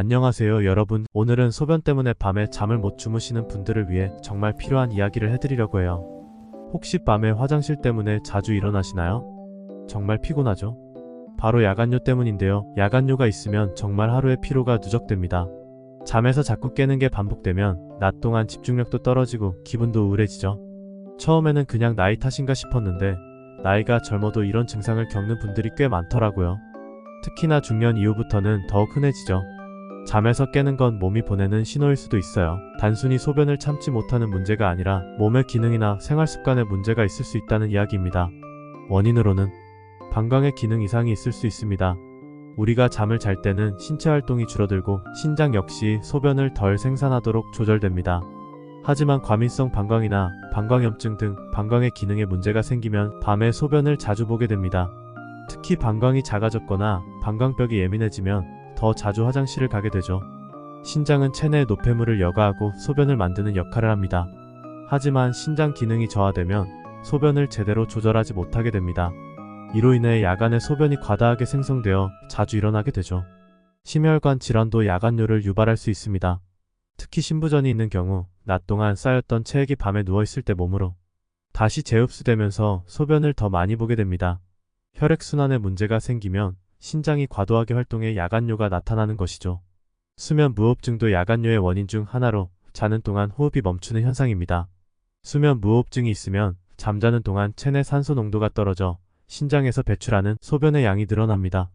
안녕하세요 여러분. 오늘은 소변 때문에 밤에 잠을 못 주무시는 분들을 위해 정말 필요한 이야기를 해드리려고 해요. 혹시 밤에 화장실 때문에 자주 일어나시나요? 정말 피곤하죠? 바로 야간뇨 때문인데요. 야간뇨가 있으면 정말 하루의 피로가 누적됩니다. 잠에서 자꾸 깨는 게 반복되면 낮 동안 집중력도 떨어지고 기분도 우울해지죠. 처음에는 그냥 나이 탓인가 싶었는데 나이가 젊어도 이런 증상을 겪는 분들이 꽤 많더라고요. 특히나 중년 이후부터는 더욱 흔해지죠 잠에서 깨는 건 몸이 보내는 신호일 수도 있어요. 단순히 소변을 참지 못하는 문제가 아니라 몸의 기능이나 생활 습관에 문제가 있을 수 있다는 이야기입니다. 원인으로는 방광의 기능 이상이 있을 수 있습니다. 우리가 잠을 잘 때는 신체 활동이 줄어들고 신장 역시 소변을 덜 생산하도록 조절됩니다. 하지만 과민성 방광이나 방광염증 등 방광의 기능에 문제가 생기면 밤에 소변을 자주 보게 됩니다. 특히 방광이 작아졌거나 방광벽이 예민해지면 더 자주 화장실을 가게 되죠. 신장은 체내의 노폐물을 여과하고 소변을 만드는 역할을 합니다. 하지만 신장 기능이 저하되면 소변을 제대로 조절하지 못하게 됩니다. 이로 인해 야간에 소변이 과다하게 생성되어 자주 일어나게 되죠. 심혈관 질환도 야간뇨를 유발할 수 있습니다. 특히 신부전이 있는 경우 낮 동안 쌓였던 체액이 밤에 누워있을 때 몸으로 다시 재흡수되면서 소변을 더 많이 보게 됩니다. 혈액순환에 문제가 생기면 신장이 과도하게 활동해 야간뇨가 나타나는 것이죠. 수면 무호흡증도 야간뇨의 원인 중 하나로 자는 동안 호흡이 멈추는 현상입니다. 수면 무호흡증이 있으면 잠자는 동안 체내 산소 농도가 떨어져 신장에서 배출하는 소변의 양이 늘어납니다.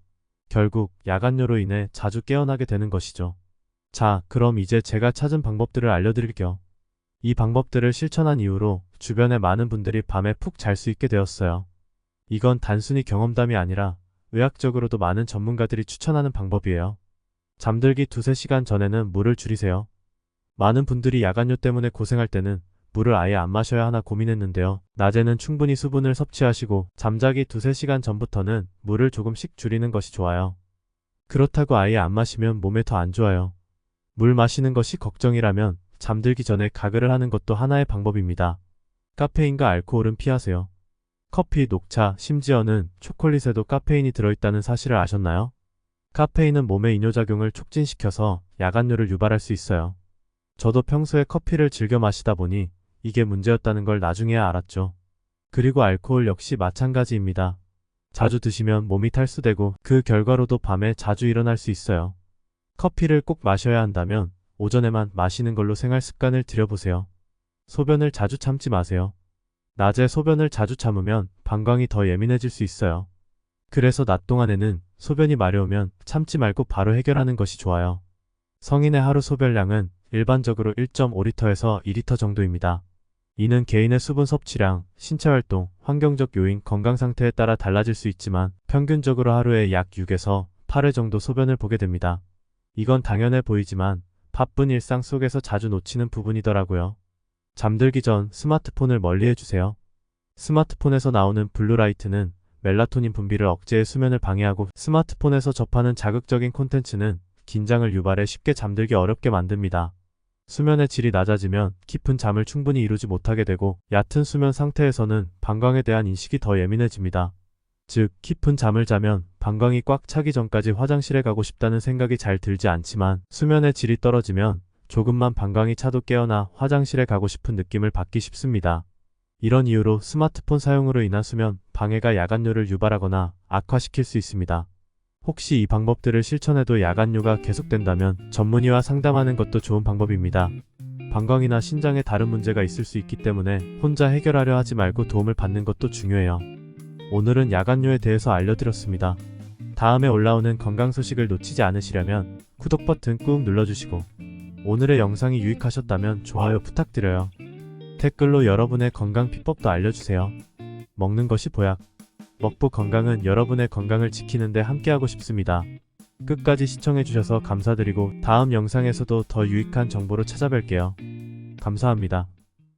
결국 야간뇨로 인해 자주 깨어나게 되는 것이죠. 자, 그럼 이제 제가 찾은 방법들을 알려드릴게요. 이 방법들을 실천한 이후로 주변의 많은 분들이 밤에 푹 잘 수 있게 되었어요. 이건 단순히 경험담이 아니라 의학적으로도 많은 전문가들이 추천하는 방법이에요. 잠들기 두세 시간 전에는 물을 줄이세요. 많은 분들이 야간뇨 때문에 고생할 때는 물을 아예 안 마셔야 하나 고민했는데요. 낮에는 충분히 수분을 섭취하시고 잠자기 두세 시간 전부터는 물을 조금씩 줄이는 것이 좋아요. 그렇다고 아예 안 마시면 몸에 더 안 좋아요. 물 마시는 것이 걱정이라면 잠들기 전에 가글을 하는 것도 하나의 방법입니다. 카페인과 알코올은 피하세요. 커피, 녹차, 심지어는 초콜릿에도 카페인이 들어있다는 사실을 아셨나요? 카페인은 몸의 이뇨작용을 촉진시켜서 야간뇨를 유발할 수 있어요. 저도 평소에 커피를 즐겨 마시다 보니 이게 문제였다는 걸 나중에야 알았죠. 그리고 알코올 역시 마찬가지입니다. 자주 드시면 몸이 탈수되고 그 결과로도 밤에 자주 일어날 수 있어요. 커피를 꼭 마셔야 한다면 오전에만 마시는 걸로 생활 습관을 들여보세요. 소변을 자주 참지 마세요. 낮에 소변을 자주 참으면 방광이 더 예민해질 수 있어요. 그래서 낮 동안에는 소변이 마려우면 참지 말고 바로 해결하는 것이 좋아요. 성인의 하루 소변량은 일반적으로 1.5리터에서 2리터 정도입니다. 이는 개인의 수분 섭취량, 신체 활동, 환경적 요인, 건강 상태에 따라 달라질 수 있지만 평균적으로 하루에 약 6에서 8회 정도 소변을 보게 됩니다. 이건 당연해 보이지만 바쁜 일상 속에서 자주 놓치는 부분이더라고요. 잠들기 전 스마트폰을 멀리 해주세요. 스마트폰에서 나오는 블루라이트는 멜라토닌 분비를 억제해 수면을 방해하고 스마트폰에서 접하는 자극적인 콘텐츠는 긴장을 유발해 쉽게 잠들기 어렵게 만듭니다. 수면의 질이 낮아지면 깊은 잠을 충분히 이루지 못하게 되고 얕은 수면 상태에서는 방광에 대한 인식이 더 예민해집니다. 즉, 깊은 잠을 자면 방광이 꽉 차기 전까지 화장실에 가고 싶다는 생각이 잘 들지 않지만 수면의 질이 떨어지면 조금만 방광이 차도 깨어나 화장실에 가고 싶은 느낌을 받기 쉽습니다. 이런 이유로 스마트폰 사용으로 인한 수면 방해가 야간뇨를 유발하거나 악화시킬 수 있습니다. 혹시 이 방법들을 실천해도 야간뇨가 계속된다면 전문의와 상담하는 것도 좋은 방법입니다. 방광이나 신장에 다른 문제가 있을 수 있기 때문에 혼자 해결하려 하지 말고 도움을 받는 것도 중요해요. 오늘은 야간뇨에 대해서 알려드렸습니다. 다음에 올라오는 건강 소식을 놓치지 않으시려면 구독 버튼 꾹 눌러주시고 오늘의 영상이 유익하셨다면 좋아요 부탁드려요. 댓글로 여러분의 건강 비법도 알려주세요. 먹는 것이 보약. 먹부 건강은 여러분의 건강을 지키는데 함께하고 싶습니다. 끝까지 시청해주셔서 감사드리고 다음 영상에서도 더 유익한 정보로 찾아뵐게요. 감사합니다.